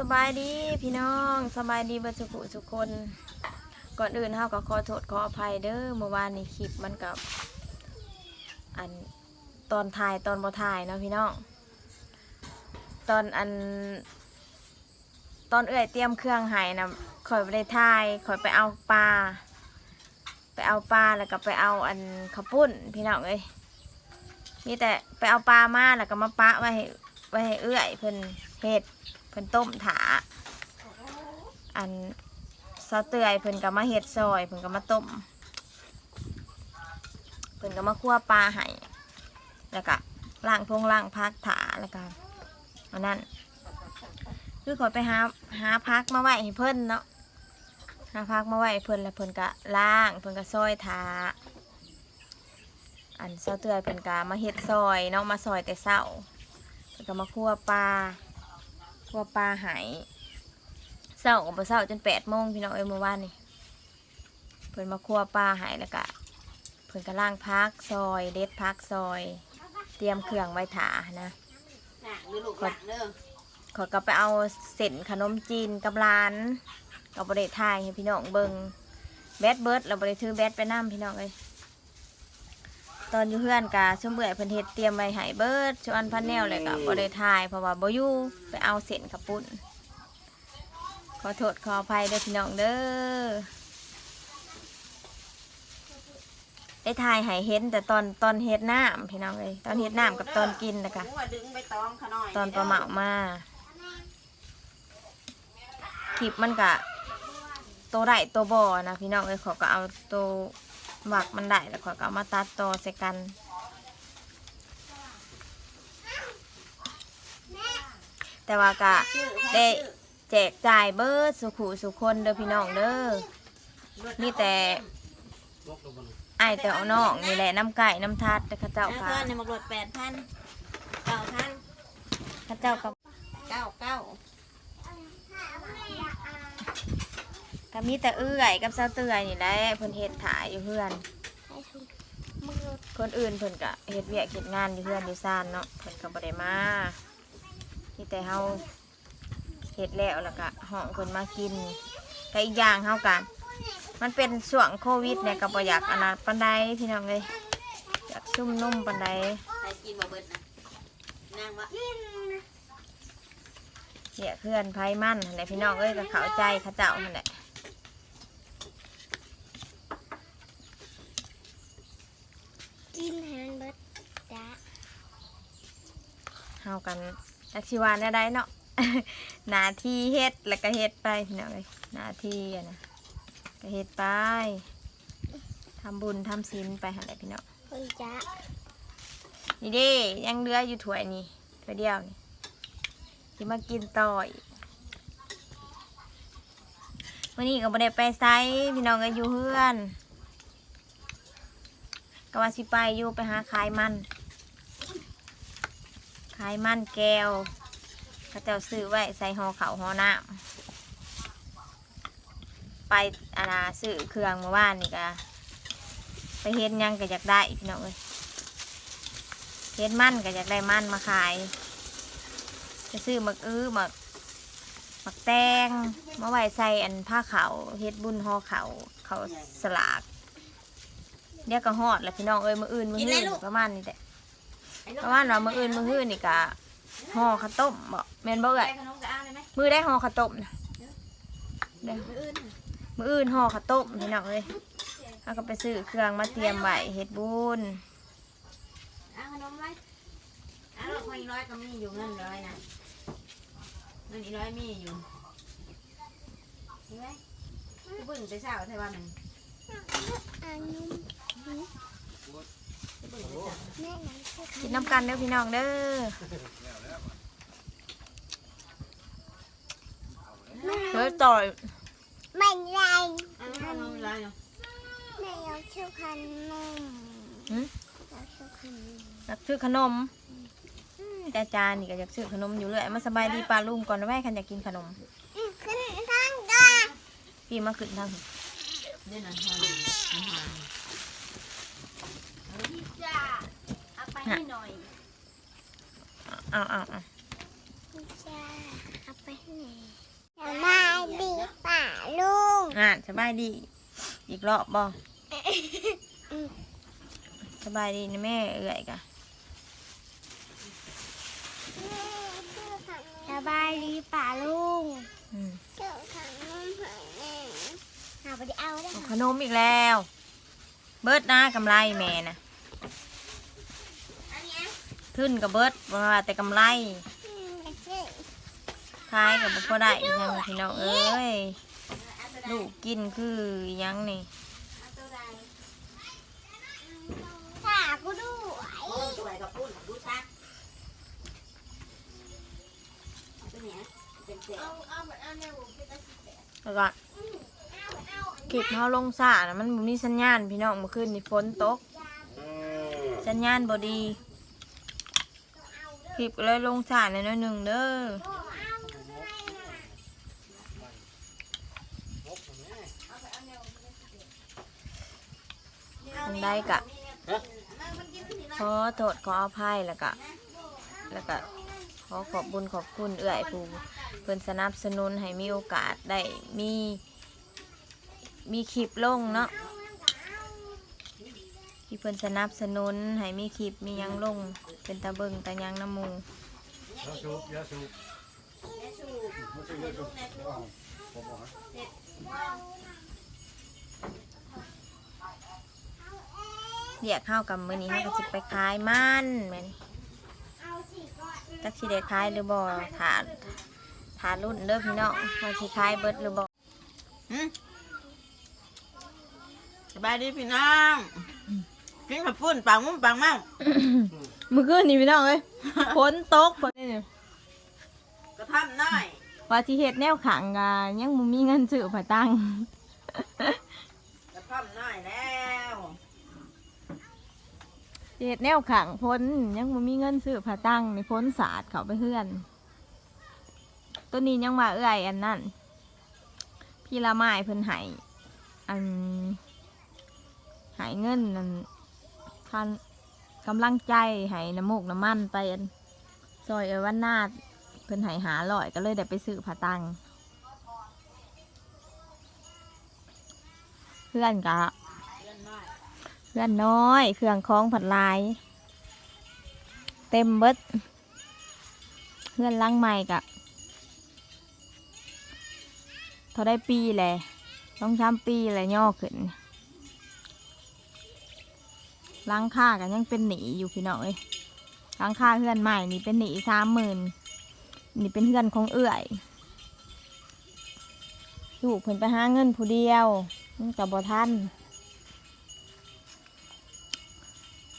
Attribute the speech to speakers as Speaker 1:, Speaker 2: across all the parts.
Speaker 1: สบายดีพี่น้องสบายดีเบัสุขุสุกคน ก่อนอื่นเฮาก็ขอโทษขออภัยเด้อเมื่อวานนี้คลิปมันกับ อันตอนถ่ายตอนบ่ถ่ายเนาะพี่น้องตอนอัน ตอนเอื้อยเตรียมเครื่องให้นะข่อยไปได้ถ่ายข่อยไปเอาปลาไปเอาปลาแล้วก็ไปเอาอันข้าวปุ้นพี่น้องเอ้ยมีแต่ไปเอาปลามาแล้วก็มาปะไว้ไว้ให้เอื้อยเพิ่นเฮ็ด เพิ่นต้มถาอันซอเตยเพิ่นก็มาเฮ็ดซอยเพิ่นก็มาต้มเพิ่นก็มาคั่วปลาให้แล้วก็ล้างพงล้างพักถาแล้วก็อันนั้นคือขอยไปหาหาพักมาไว้ให้เพิ่นเนาะหาพักมาไว้ให้เพิ่นแล้วเพิ่นก็ล้างเพิ่นก็ซอยทาอันเศร้าเตือยเพิ่นก็มาเฮ็ดซอยเนาะมาซอยแต่เศร้าเพิ่นก็มาคั่วปลา คั่วปลาไหายเศร้ากับเศร้าจนแปดโมงพี่น้องเอ้ยเมื่อวานนี่เพิ่นมาคั่วปลาไหายแล้วก็เพิ่นก็ล้างพักซอย เด็ดพักซอย เตรียมเครื่องไว้ถานะ
Speaker 2: หนักหรือลูกหนักเด้อ
Speaker 1: ขอยก็ไปเอาเส้นขนมจีนกับร้านกับบริทายให้พี่น้องเบิงแบดเบิร์ดเราบริถือแบดไปน้ำพี่น้องเลย ตอนอยู่เพื่อนกะช่วงเบื่อเพิ่นเฮ็ดเตรียมไว้ให้เบิร์ดชวนพันแนวเลยกับบริทายเพราะว่าบ่อยู่ไปเอาเส้นขับปุ่นขอโทษขออภัยเด้อพี่น้องเด้อได้ทายให้เห็นแต่ตอนตอนเฮ็ดน้ำพี่น้องเลยตอนเฮ็ดน้ำกับตอนกินนะคะ
Speaker 2: หว่าดึงใบตองเขาหน่อย
Speaker 1: ตอนประเหมามาคลิปมันกะตัวได้ตัวบอนะพี่น้องเอ้ยขอก็เอาตัว หมักมันได้แล้วขอก็เอามาตัดต่อใส่กันแต่ว่ากะ
Speaker 2: ชื่อ
Speaker 1: ได้แจกจ่ายเบิร์ดสุขุสุคนเด้อพี่น้องเด้อนี่แต่ไอายแต่เอาน้องนี่แหละน้ำไก่น้ำทัดแต่ข้าเจ้า
Speaker 2: เอา
Speaker 1: ค่ะ
Speaker 2: เงินในมาบดแปดพันเก้าพัน
Speaker 1: ข้าเจ้ากับ
Speaker 2: เก้าเก้า
Speaker 1: ก็มีแต่เอื้อยกับเจ้าเตือยนี่แหละเพิ่นเฮ็ดถ่ายอยู่เพื่อนคนอื่นเพิ่นก็เฮ็ดเวียกเฮ็ดงานอยู่เพื่อนอยู่ซ่านเนาะเพิ่นก็บ่ได้มามีแต่เฮาเฮ็ดแล้วแล้วก็ห้องเพิ่นมากินก็อีกอย่างเฮากันมันเป็นช่วงโควิดเนี่ยก็บ่อยากอันนั้นปานใดพี่น้องเอ้ยอยากชุ่มนุ่มปานใด
Speaker 2: ใครกินบ่เบิดนะนางวะ
Speaker 1: เหี้ยเพื่อนไผมันนั่นแหละพี่น้องเอ้ยก็เข้าใจเขาเจ้านั่นแหละ
Speaker 3: กินให้มันเบิดจ้า
Speaker 1: เฮากันจักสิว่าแนวใดเนาะ หน้าที่เฮ็ดแล้วก็เฮ็ดไปพี่น้องเอ้ยหน้าที่อะนะก็เฮ็ดไปทำบุญทำศีลไปหั่นแหละพี่น้อง
Speaker 3: เฮ้ยจ้า
Speaker 1: นี่เด้ยังเหลืออยู่ถ้วยนี่ถ้วยเดียวนี่ที่มากินต่ออีกวันนี้ก็บ่ได้ไปไซพี่น้องก็อยู่เฮือน ก็ว่าสิไปอยู่ไปหาขายมัน ขายมันแก้วเขาเจ้าซื้อไว้ใส่ห่อเขาห่อน้ำไปอาณาซื้อเครื่องเมื่านนี่ก็ไปเห็นหยังก็อยากได้พี่น้องเอ้ยเฮ็ดมันก็อยากได้มันมาขาย จะซื้อหมักอื้อหมักหมักแตงมาไว้ใส่อันผ้าเขาเฮ็ดบุญห่อเขาเขาสลาก เดี๋ยวก็ฮอดแหล้วพี่น้องเอ้ยมื้ออื่นมื้อหื้อประมาณนี้แหละประมาณว่ามื้ออื่นมื้อหื้อนี่ก็ห่อข้าวต้มบ่แม่นบ่
Speaker 2: ใส่
Speaker 1: เอ้ย
Speaker 2: ขนมกระอ้าได้ไหม
Speaker 1: มื้อได้ห่อข้าวต้มนะเด้อ
Speaker 2: มืออื่น
Speaker 1: มื้ออื่นห่อข้าวต้มพี่น้องเอ้ยเฮาก็ไปซื้อเครื่องมาเตรียมไว้เฮ็ดบุญ
Speaker 2: เอาขนมไว้เอาลูกคนอีร้อยก็มีอยู่เงินร้อยนะเงินอีร้อยมีอยู่เห็นไหมกูเบิ่งแต่เช้าใช่ป่ะมัน
Speaker 3: อันนุ่ม
Speaker 2: กูเบิ่งแต่เช้า
Speaker 3: แม่ไหนช่วย
Speaker 1: กินน้ำกันเด้อพี่น้องเด้อเฮ้ยต่อย
Speaker 3: ไม่ไร
Speaker 2: เอาขนมอีร้อยเนาะ
Speaker 3: แม่อยากช่วยขนม
Speaker 1: หืม
Speaker 3: อยากช่วยขนม
Speaker 1: อยากซื้อขนมอืมจ้าจานี่ก็อยากซื้อขนมอยู่เลยมาสบายดีปลาลุงก่อนนะแม่คันอยากกินขนม
Speaker 3: อืมขึ้นทางก่อน
Speaker 1: พี่มาขึ้นทาง
Speaker 2: เดี๋ยวนะทานอาหาร
Speaker 3: จ้าเอาไปให้หน่อย
Speaker 1: เอาเอาเอา
Speaker 3: จ้าอาไปสบายดีป่าลุงอะ
Speaker 1: สบายดี อีกรอบบอสบายดีนะแม่เอื่อยกะ
Speaker 3: สบายดีป่าลุงเจ้าขนมเผยแม่หาไปเอาได้
Speaker 1: ขนมอีกแล้ว เบิร์ดนะกำไรแม่นะ
Speaker 2: ย
Speaker 1: ขึ้นกับเบิดบ่ว่าแต่กำไร
Speaker 3: อืมกระเจี๊ยบ
Speaker 1: ขายกับบ่พอได้อีกยังพี่น้องเอ้ย
Speaker 2: เอาตัวใด
Speaker 1: ลูกกินคืออิหยังนี่
Speaker 2: เอาตัวใด
Speaker 3: ฝากกูด้วย
Speaker 2: โอ้สวยกับปุ้นดูซักเอาตัวเนี้ยเป็นเศษ
Speaker 3: เอาเอาแบบเอาในบุกไปตัดสินใจ
Speaker 1: แล้วก็
Speaker 3: เอาเอา
Speaker 1: คลิปเฮาลงสานะมันบ่มีสัญญาณพี่น้องเมื่อคืนนี่ฝนตก สัญญาณบ่ดี คลิปก็เลยลงสาหน่อยๆหนึงเด้อทางใดกะขอโทษขออภัยแล้วก็แล้วก็ขอขอบบุญขอบคุณเอื้อยผู้เพิ่นสนับสนุนให้มีโอกาสได้มีมีคลิปลงเนาะ ที่เพิ่นสนับสนุนให้มีคลิปมีหยังลง เป็นตาเบิงตาหยังน้ำหมู
Speaker 4: ยาสูบยาสูบ
Speaker 2: แม่สูบ
Speaker 4: ไม่ใช่ยาสูบเรี
Speaker 1: ยกเข้ากับมือนี้เฮาก็สิไปขายมันแม่น
Speaker 3: เอาสิก่อน
Speaker 1: จักสิได้ขายหรือบ่ถาถารุ่นเด้อพี่น้องว่าสิขายเบิดหรือบ่
Speaker 2: สบายดีพี่น้อง กินข้าวปุ้นปังมุ้งปังมั่ง
Speaker 1: มื้อคืนนี่พี่น้องเอ้ยฝนตกฝนนี่
Speaker 2: กระทำน้อย
Speaker 1: ว่าที่เฮ็ดแนวขังกะยังบ่มีเงินซื้อผ้าตัง
Speaker 2: กระทำน้อยแล้ว
Speaker 1: สิเฮ็ดแนวขังพ้นยังบ่มีเงินซื้อผ้าตังนี่พ้นสาดเขาไปเฮือน ตัวนี้ยังว่าเอื้อยอันนั้นพี่ละไม้เพิ่นให้อันให้เงินนั่นันกำลังใจให้น้ำมูกน้ำมันไปอันซอยเอวันนาดเพิ่นให้หาลอยก็เลยได้ไปซื้อผ้าตังเพื่อนกะ
Speaker 2: เพื่
Speaker 1: อนน้อย เครื่องคล้องผัดลาย เต็มเบิดเพื่อนล้างใหม่กะเขาได้ปีแหละต้องช้ำปีแหละย่อขึ้น ล้างค่ากันยังเป็นหนีอยู่พี่น้องเอ้ยล้างค่าเพื่อนใหม่นี่เป็นหนีสามหมื่นนี่เป็นเพื่อนของเอื่อยลูกเพิ่นไปหาเงินผู้เดียวกับบอทัน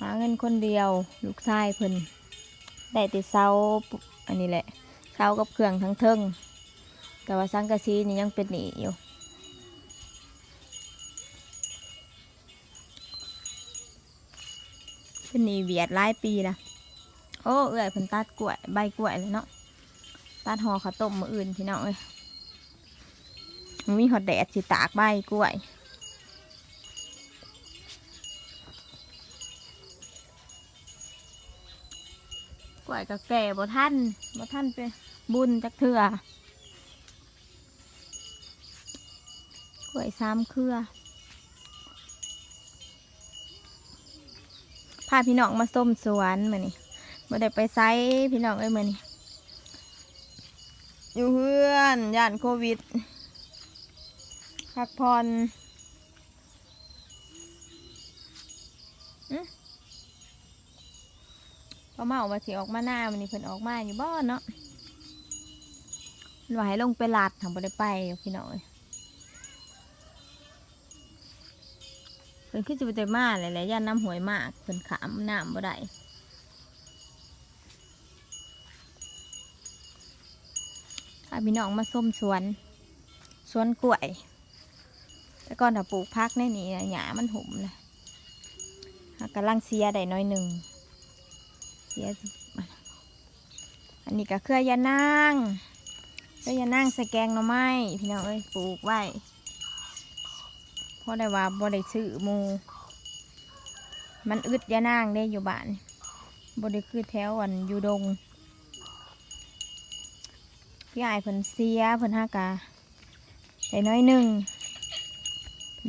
Speaker 1: หาเงินคนเดียว ลูกชายเพิ่นได้แต่เสาอันนี้แหละเสากับเครื่องทั้งเทิงแต่ว่าสังกะสีนี่ยังเป็นหนีอยู่ นหนีเวียดหลายปีละโอ้เอื่อยเพิ่นตัดกล้วยใบกล้วยเลยเนาะตัดห่อข้าวต้มมืออื่นพี่น้องเอ้ยมีหอดแดดสิตากใบกล้วยกล้วยกับแก่บ่ท่านบ่ท่านไปบุญจักเถื่อกล้วยสามเครือาพี่น้องมาส้มสวนมานี่บ่ได้ไปไซพี่น้องเอ้ยมานี่อยู่เพื่อนย่านโควิดพักผ่อนอื้อพอเมาว่าสิออกมาหน้ามันนี่เพิ่นออกมาอยู่บ้านเนาะเพิ่นว่าให้ลงไปลาดทางบ่ได้ไปอยู่พี่น้องเอ้ย พิ่นคือจะไปแต่มาเลยแหละย่านน้ำหวยมากเพิ่นขามน้ำบ่ได้ถ้าพี่น้องมาส้มสวน สวนกล้วย แต่ก่อนถ้าปลูกพักในนี่นะหญ้ามันหุ่มนะหากำลังเสียได้น้อยหนึ่ง เสีย อันนี้ก็เครือยานางเครือยานางใส่แกงหน่อไม้พี่น้องเอ้ยปลูกไว้ เพราะได้ว่าบ่ได้ซื้อมูมันอึดยานางได้อยู่บ้านบ่ได้คือแถวอันอยู่ดงพี่อายเพิ่นเสียเพิ่นห้ากาได้น้อยหนึ่ง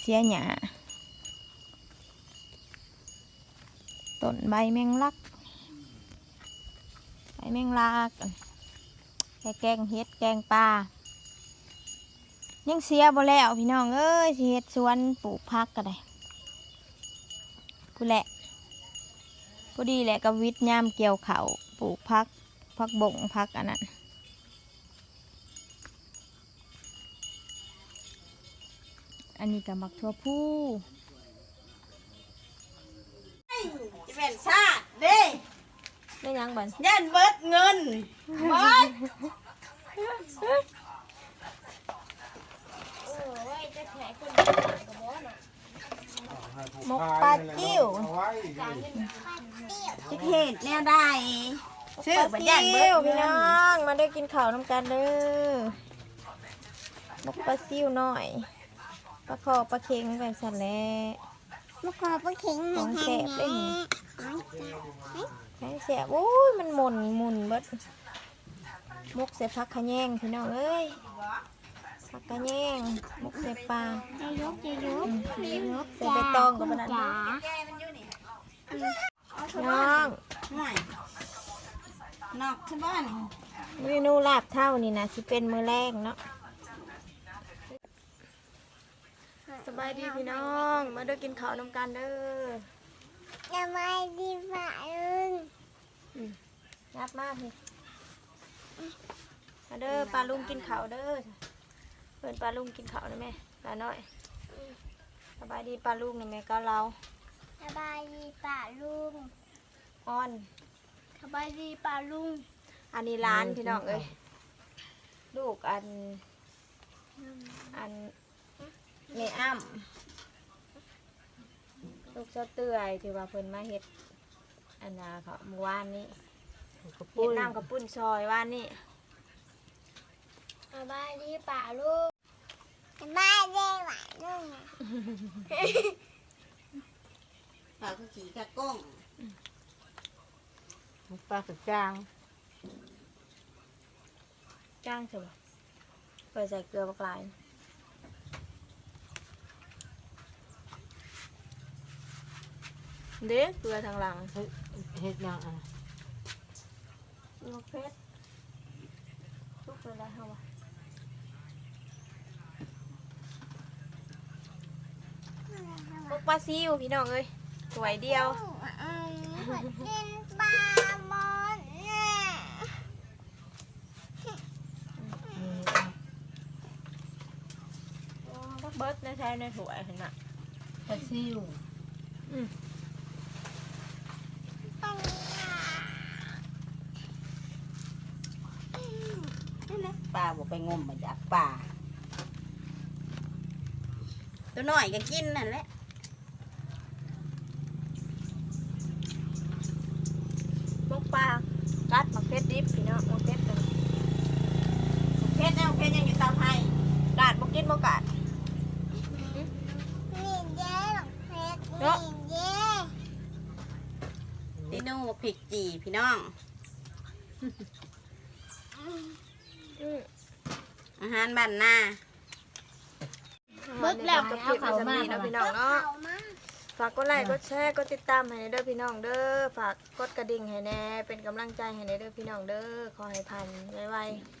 Speaker 1: เสียหยาต้นใบแมงลักใบแมงลักใส่แกงเฮ็ดแกงปลา ยังเสียบ่แล้วพี่น้องเอ้ยสิเฮ็ดสวนปลูกพักก็ได้กูแหละพอดีแหละกับวิทย์ยามเกี่ยวเขาวปลูกพักพักบงพักอันนั้นอันนี้กับมักทั่วผู้
Speaker 2: จะเป็นชาติเด้
Speaker 1: ได้ยังบัน
Speaker 2: ยันเบิดเงินเบิด
Speaker 1: มกปลาจิ้ว
Speaker 4: เอาไว้
Speaker 2: จะเห็ดแนวได้ซื้อ
Speaker 1: ปลา
Speaker 2: ญญัติเบิ
Speaker 1: ซิ
Speaker 2: ด
Speaker 1: วพี่
Speaker 2: น้
Speaker 1: องมาได้กินข้าวน้ำกันเด้อมกปลาซิวหน่อยปลาคอปลาเค็งแบบสันแล้ว
Speaker 3: มาขอปลาเข็งหน่อย
Speaker 1: ของ
Speaker 3: ค่ะ
Speaker 1: แซ่บได้
Speaker 3: แม่
Speaker 1: นี่ให้เสียบโอ้ยมันหมุนหมุนเบิดมกเสียพักขะแยงพี่น้องเอ้ย พักขะแยงมกเสียปลา
Speaker 3: จะยกจะยกจะยก
Speaker 1: เสียไปตองกับมันนั้น
Speaker 3: จ๋า
Speaker 1: น้อง
Speaker 2: หน่อยนอกที่บ้าน
Speaker 1: เมนูลาบเท่านี่นะสิเป็นมือแรกเนาะสบายดีพี่น้อง มาเด้อกินข้าวน้ำกันเด้อ
Speaker 3: จะไม่ดีฝ่าลุง
Speaker 1: ยับมากพี่มาเด้อปลาลุงกินข้าวเด้อ เพิ่นปลาลุงกินข้าวนะแม่ปลาน้อยสบายดีปลาลุงนะแม่ก็เรา
Speaker 3: สบายดีป่าลุง
Speaker 1: อ้อน
Speaker 3: สบายดีป่าลุง
Speaker 1: อันนี้ร้านพี่น้องเอ้ยลูกอัน อันเมอ้ำลูกเจ้าเตื่อยที่ว่าเพิ่นมาเฮ็ดอันน่ะเขาเมื่อวานนี้เฮ็ดน้ำกับปุ้นซอยว่านนี้
Speaker 3: สบายดีป่าลุง สบายดีป่าลุง
Speaker 2: ปลาคือขี่กระก้ง
Speaker 5: ปลาสุดจาง
Speaker 1: จ้างใช่ปะเปิดใส่เกลือบักลาย เด้เกลือทางหลัง
Speaker 5: เฮ็ดเฮ็ดหยังอะ
Speaker 1: ลูกเพชรทุกเวลาเท่าไหร่ พวกปลาซิวพี่น้องเอ้ยสวยเดียว
Speaker 3: กินปลาหมดเนี่ย
Speaker 1: บักเบิร์ดนะใช้ในถ้วยเห็นไหม
Speaker 5: ปลาซิว
Speaker 3: ต้องหา
Speaker 2: นั่นะปลาบอกไปงมมาจากป่า ตัวน้อยก็กินนั่นแหละ
Speaker 1: พวกปลากัดมักเพชรดิบพี่น้องมักเพชรเลย
Speaker 2: เพชรเอาเพชรยังอยู่เตาไผ่
Speaker 1: กาดบกินบกาด
Speaker 3: นี่เย้หรอกเพชร
Speaker 1: เนอะ
Speaker 3: นี่เย้
Speaker 2: ตีนูบอกผิกจีพี่น้อง อาหารบ้านนา
Speaker 1: เบิกแล้วกับคลิปเอามาเนาะพี่น้องเนาะ
Speaker 3: เอามา
Speaker 1: ฝากกดไลค์กดแชร์กดติดตามให้เด้อพี่น้องเด้อฝากกดกระดิ่งให้แน่เป็นกำลังใจให้แน่เด้อพี่น้องเด้อขอให้พันไวๆ